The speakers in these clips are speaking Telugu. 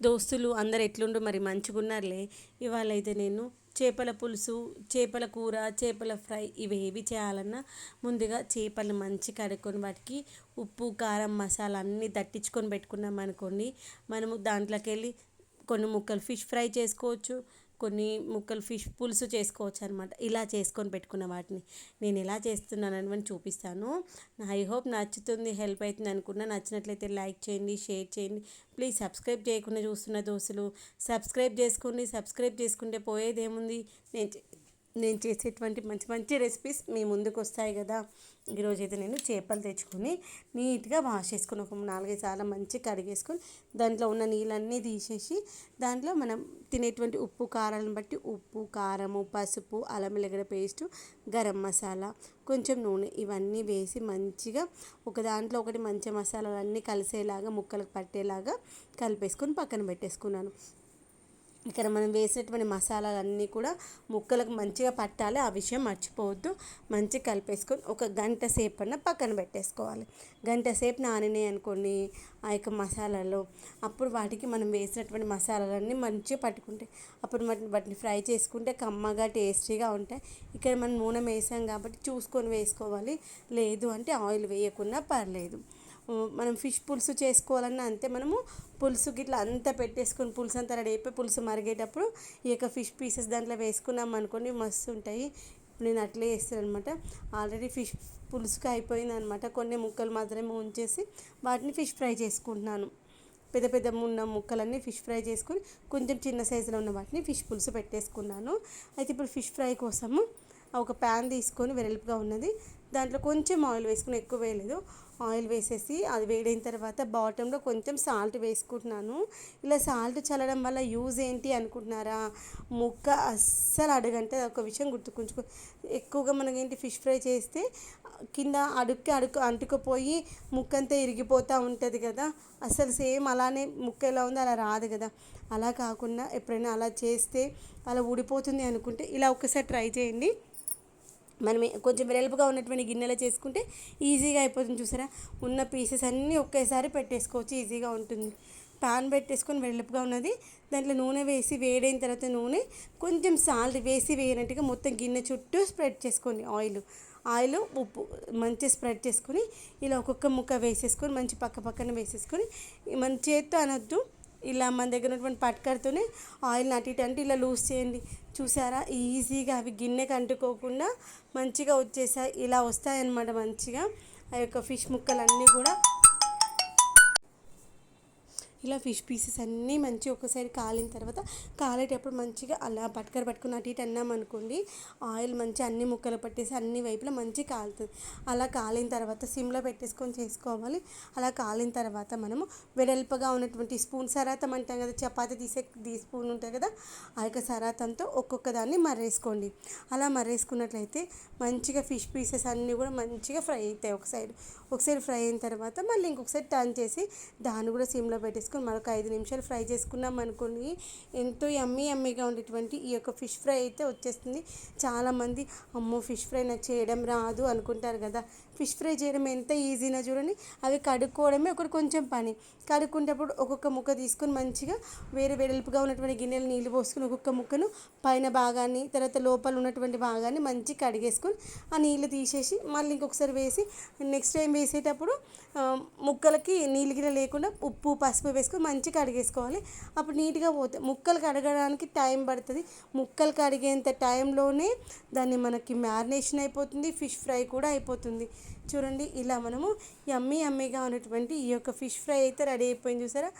దోస్తులు అందరు ఎట్లుండ్రు మరి మంచిగున్నారులే? ఇవాళ అయితే నేను చేపల పులుసు చేపల కూర చేపల ఫ్రై ఇవి ఏవి చేయాలన్నా ముందుగా చేపలు మంచి కడుక్కొని వాటికి ఉప్పు కారం మసాలా అన్నీ దట్టించుకొని పెట్టుకున్నాం అనుకోండి మనము దాంట్లోకి వెళ్ళి కొన్ని ముక్కలు ఫిష్ ఫ్రై చేసుకోవచ్చు కొన్ని ముక్కలు ఫిష్ పులుసు చేసుకోవచ్చు అనమాట ఇలా చేసుకొని పెట్టుకున్న వాటిని. నేను ఎలా చేస్తున్నాను అని చూపిస్తాను. ఐ హోప్ నచ్చుతుంది హెల్ప్ అవుతుంది అనుకున్నా. నచ్చినట్లయితే లైక్ చేయండి షేర్ చేయండి. ప్లీజ్ సబ్స్క్రైబ్ చేయకుండా చూస్తున్న దోస్తులు సబ్స్క్రైబ్ చేసుకోండి. సబ్స్క్రైబ్ చేసుకుంటే పోయేదేముంది? నేను నేను చేసేటువంటి మంచి మంచి రెసిపీస్ మీ ముందుకు వస్తాయి కదా. ఈరోజు అయితే నేను చేపలు తెచ్చుకొని నీట్గా వాష్ చేసుకుని ఒక నాలుగైదు సార్లు మంచిగా కడిగేసుకొని దాంట్లో ఉన్న నీళ్ళన్నీ తీసేసి దాంట్లో మనం తినేటువంటి ఉప్పు కారాలను బట్టి ఉప్పు కారము పసుపు అల్లం వెల్లిగడ్డ పేస్టు గరం మసాలా కొంచెం నూనె ఇవన్నీ వేసి మంచిగా ఒక దాంట్లో ఒకటి మంచి మసాలాలు అన్నీ కలిసేలాగా ముక్కలకు పట్టేలాగా కలిపేసుకొని పక్కన పెట్టేసుకున్నాను. ఇక్కడ మనం వేసేటువంటి మసాలాలన్నీ కూడా ముక్కలకు మంచిగా పట్టాలి. ఆ విషయం మర్చిపోవద్దు. మంచిగా కలిపేసుకొని ఒక గంట సేపు అన్న పక్కన పెట్టేసుకోవాలి. గంట సేపు నానినాయి అనుకోండి ఆ యొక్క మసాలాలో. అప్పుడు వాటికి మనం వేసినటువంటి మసాలాలన్నీ మంచిగా పట్టుకుంటాయి. అప్పుడు వాటిని ఫ్రై చేసుకుంటే కమ్మగా టేస్టీగా ఉంటాయి. ఇక్కడ మనం నూనె వేసాం కాబట్టి చూసుకొని వేసుకోవాలి. లేదు అంటే ఆయిల్ వేయకుండా పర్లేదు. మనం ఫిష్ పులుసు చేసుకోవాలన్నా అంతే మనము పులుసు గిట్లా అంతా పెట్టేసుకొని పులుసు అంతా రెడీ అయిపోయి పులుసు మరిగేటప్పుడు ఈ యొక్క ఫిష్ పీసెస్ దాంట్లో వేసుకున్నాం అనుకోండి మస్తు ఉంటాయి. నేను అట్లే చేస్తాను అనమాట ఆల్రెడీ ఫిష్ పులుసుకి అయిపోయింది అనమాట కొన్ని ముక్కలు మాత్రమే ఉంచేసి వాటిని ఫిష్ ఫ్రై చేసుకుంటున్నాను. పెద్ద పెద్ద ఉన్న ముక్కలన్నీ ఫిష్ ఫ్రై చేసుకొని కొంచెం చిన్న సైజులో ఉన్న వాటిని ఫిష్ పులుసు పెట్టేసుకున్నాను. అయితే ఇప్పుడు ఫిష్ ఫ్రై కోసము ఒక ప్యాన్ తీసుకొని వెరల్పుగా ఉన్నది. దాంట్లో కొంచెం ఆయిల్ వేసుకుని ఎక్కువ వేయలేదు. ఆయిల్ వేసేసి అది వేడైన తర్వాత బాటంలో కొంచెం సాల్ట్ వేసుకుంటున్నాను. ఇలా సాల్ట్ చల్లడం వల్ల యూజ్ ఏంటి అనుకుంటున్నారా? ముక్క అస్సలు అడగంటే ఒక విషయం గుర్తుకుంచుకో. ఎక్కువగా మనకేంటి ఫిష్ ఫ్రై చేస్తే కింద అడుక్కి అడుక్కు అంటుకుపోయి ముక్క అంతా ఇరిగిపోతూ ఉంటుంది కదా. అసలు సేమ్ అలానే ముక్క ఎలా ఉందో అలా రాదు కదా. అలా కాకుండా ఎప్పుడైనా అలా చేస్తే అలా ఊడిపోతుంది అనుకుంటే ఇలా ఒకసారి ట్రై చేయండి. మనం కొంచెం వెడల్పుగా ఉన్నటువంటి గిన్నెలో చేసుకుంటే ఈజీగా అయిపోతుంది చూసారా? ఉన్న పీసెస్ అన్నీ ఒకేసారి పెట్టేసుకోవచ్చు ఈజీగా ఉంటుంది. పాన్ పెట్టేసుకొని వెడల్పుగా ఉన్నది. దాంట్లో నూనె వేసి వేడైన తర్వాత నూనె కొంచెం సాల్ట్ వేసి వేయనట్టుగా మొత్తం గిన్నె చుట్టూ స్ప్రెడ్ చేసుకోండి. ఆయిల్ ఆయిల్ ఉప్పు మంచిగా స్ప్రెడ్ చేసుకొని ఇలా ఒక్కొక్క ముక్క వేసేసుకొని మంచి పక్క పక్కన వేసేసుకొని మన చేత్తో అనొద్దు. ఇలా మన దగ్గర ఉన్నటువంటి పట్కర్తోనే ఆయిల్ అటు ఇటు అంటే ఇలా లూజ్ చేయండి. చూసారా? ఈజీగా అవి గిన్నెకి అంటుకోకుండా మంచిగా వచ్చేసాయి. ఇలా వస్తాయన్నమాట మంచిగా. ఆ యొక్క ఫిష్ ముక్కలన్నీ కూడా ఇలా ఫిష్ పీసెస్ అన్నీ మంచిగా ఒకసారి కాలిన తర్వాత కాలేటప్పుడు మంచిగా అలా పట్టుకర పట్టుకుని అటు ఇటు అన్నాం అనుకోండి ఆయిల్ మంచిగా అన్ని ముక్కలు పట్టేసి అన్ని వైపులా మంచిగా కాలుతుంది. అలా కాలిన తర్వాత సిమ్లో పెట్టేసుకొని చేసుకోవాలి. అలా కాలిన తర్వాత మనము వెడల్పగా ఉన్నటువంటి స్పూన్ సరాతం అంటాం కదా చపాతి తీసే దీ స్పూన్ ఉంటుంది కదా ఆ యొక్క సరాతంతో ఒక్కొక్క దాన్ని మర్రేసుకోండి. అలా మర్రేసుకున్నట్లయితే మంచిగా ఫిష్ పీసెస్ అన్నీ కూడా మంచిగా ఫ్రై అవుతాయి. ఒక సైడ్ ఒకసారి ఫ్రై అయిన తర్వాత మళ్ళీ ఇంకొకసారి టర్న్ చేసి దాన్ని కూడా సిమ్లో పెట్టేసుకొని మరొక ఐదు నిమిషాలు ఫ్రై చేసుకున్నాం అనుకోండి ఎంతో ఎమ్మీ ఎమ్మీగా ఉండేటువంటి ఈ యొక్క ఫిష్ ఫ్రై అయితే వచ్చేస్తుంది. చాలామంది అమ్మో ఫిష్ ఫ్రై నాకు చేయడం రాదు అనుకుంటారు కదా. ఫిష్ ఫ్రై చేయడం ఎంత ఈజీనా చూడండి. అవి కడుక్కోవడమే ఒకటి కొంచెం పని. కడుక్కుంటప్పుడు ఒక్కొక్క ముక్క తీసుకొని మంచిగా వేరే వెడల్పుగా ఉన్నటువంటి గిన్నెలు నీళ్ళు పోసుకొని ఒక్కొక్క ముక్కను పైన భాగాన్ని తర్వాత లోపల ఉన్నటువంటి భాగాన్ని మంచిగా కడిగేసుకొని ఆ నీళ్ళు తీసేసి మళ్ళీ ఇంకొకసారి వేసి నెక్స్ట్ టైం వేసేటప్పుడు ముక్కలకి నీళ్ళు గిన్నె లేకుండా ఉప్పు పసుపు వేసుకొని మంచిగా కడిగేసుకోవాలి. అప్పుడు నీట్గా పోతాయి. ముక్కలు కడగడానికి టైం పడుతుంది. ముక్కలు కడిగేంత టైంలోనే దాన్ని మనకి మ్యారినేషన్ అయిపోతుంది. ఫిష్ ఫ్రై కూడా అయిపోతుంది. చూడండి ఇలా మనము యమ్మీ యమ్మీగా ఉన్నటువంటి ఈ యొక్క ఫిష్ ఫ్రై అయితే రెడీ అయిపోయింది చూసారా?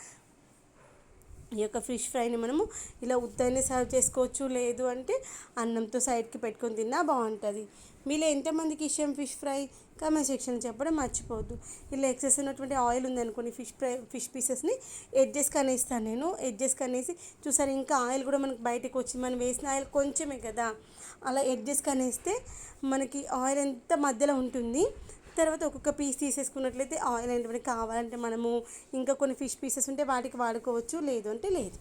ఈ యొక్క ఫిష్ ఫ్రైని మనము ఇలా ఉత్తనే సర్వ్ చేసుకోవచ్చు. లేదు అంటే అన్నంతో సైడ్కి పెట్టుకొని తిన్నా బాగుంటుంది. మీలో ఎంతమందికి ఇష్టం ఫిష్ ఫ్రై? కామెంట్ సెక్షన్ చెప్పడం మర్చిపోవద్దు. ఇలా ఎక్సెస్ ఉన్నటువంటి ఆయిల్ ఉందనుకోండి ఫిష్ ఫ్రై ఫిష్ పీసెస్ని ఎడ్జెస్ కనేస్తాను నేను. ఎడ్జెస్ కనేసి చూసారు ఇంకా ఆయిల్ కూడా మనకి బయటకు వచ్చి మనం వేసిన ఆయిల్ కొంచెమే కదా. అలా ఎడ్జెస్ కనేస్తే మనకి ఆయిల్ ఎంత మధ్యలో ఉంటుంది తర్వాత ఒక్కొక్క పీస్ తీసేసుకున్నట్లయితే ఆయిల్ ఏంటంటే కావాలంటే మనము ఇంకా కొన్ని ఫిష్ పీసెస్ ఉంటే వాటికి వాడుకోవచ్చు లేదు అంటే లేదు.